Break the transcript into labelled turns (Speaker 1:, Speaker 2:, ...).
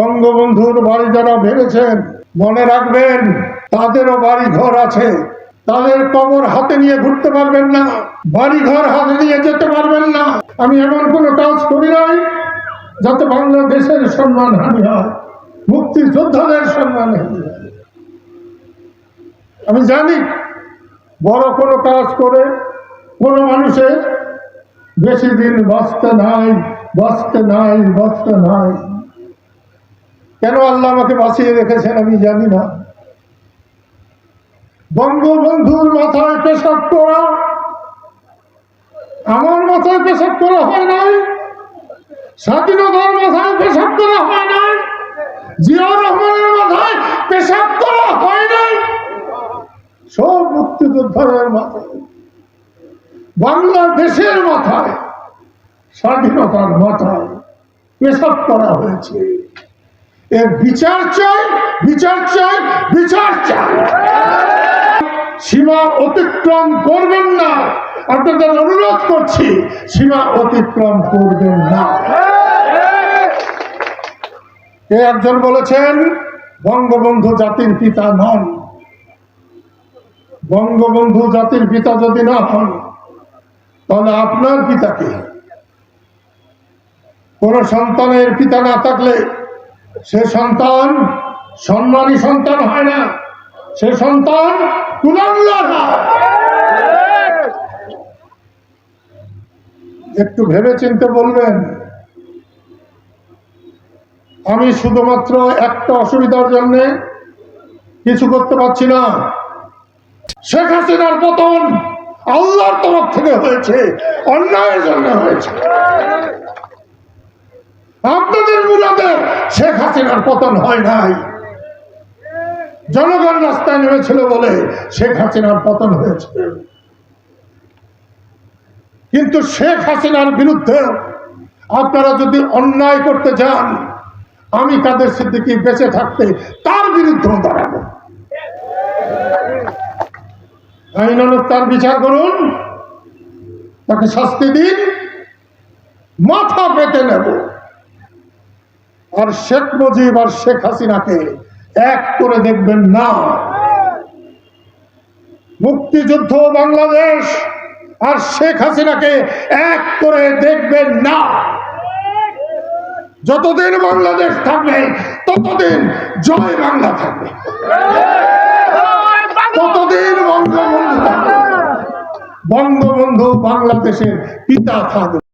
Speaker 1: বঙ্গবন্ধুর বাড়ি যারা ভেবেছেন মনে রাখবেন, তাদেরও বাড়ি ঘর আছে। তাদের কবর হাতে নিয়ে ঘুরতে পারবেন না বাড়ি ঘর হাতে নিয়ে যেতে পারবেন না। আমি এমন কোনো কাজ করি নাই যাতে বাংলাদেশের সম্মান হানি হয়, মুক্তিযোদ্ধাদের সম্মান হানি আমি জানি বড় কোনো কাজ করে কোনো মানুষের বেশি দিন বাঁচতে নাই বাঁচতে নাই বাঁচতে নাই। কেন আল্লাহ আমাকে বাঁচিয়ে রেখেছেন আমি জানি না। বঙ্গবন্ধুর মাথায় পেশাব করা, আমার মাথায় পেশাব করা হয় নাই, স্বাধীনতার মাথায় পেশাব করা হয় নাই, জিয়াউর রহমানের মাথায় পেশাব করা হয় নাই, সব মুক্তিযোদ্ধাদের মাথায়, বাংলাদেশের মাথায়, স্বাধীনতার মাথায় পেশাব করা হয়েছে। বিচার চাই বিচার চাই বিচার চাই। সীমা অতিক্রম করবেন না। আপনাদের অনুরোধ করছি, সীমা অতিক্রম করবেন না। একজন বলেছেন, বঙ্গবন্ধু জাতির পিতা নন। বঙ্গবন্ধু জাতির পিতা যদি না হন, তাহলে আপনার পিতাকে। কোন সন্তানের পিতা না থাকলে সে সন্তান সম্মানী সন্তান হয় না। সে সন্তান একটু ভেবে চিনতে বলবেন, আমি শুধুমাত্র একটা অসুবিধার জন্য কিছু করতে পারছি না। শেখ হাসিনার পতন আল্লাহর তরফ থেকে হয়েছে, অন্যায়ের জন্য হয়েছে। আপনাদের শেখ হাসিনার পতন হয় নাই। জনগণ রাস্তায় নেমেছিল বলে শেখ হাসিনার পতন হয়েছে। কিন্তু শেখ হাসিনার বিরুদ্ধে আপনারা যদি অন্যায় করতে যান, আমি তাদের সিদ্দিকি বেঁচে থাকতে তার বিরুদ্ধেও দাঁড়াবো। আইনানুক তার বিচার করুন, তাকে শাস্তি দিন, মাথা পেতে নেব। আর শেখ মুজিব আর শেখ হাসিনাকে এক করে দেখবেন না। মুক্তিযুদ্ধ বাংলাদেশ আর শেখ হাসিনাকে এক করে দেখবেন না। যতদিন বাংলাদেশ থাকবে, ততদিন জয় বাংলা থাকবে। ততদিন বঙ্গবন্ধু থাকবে। বঙ্গবন্ধু বাংলাদেশের পিতা থাকবে।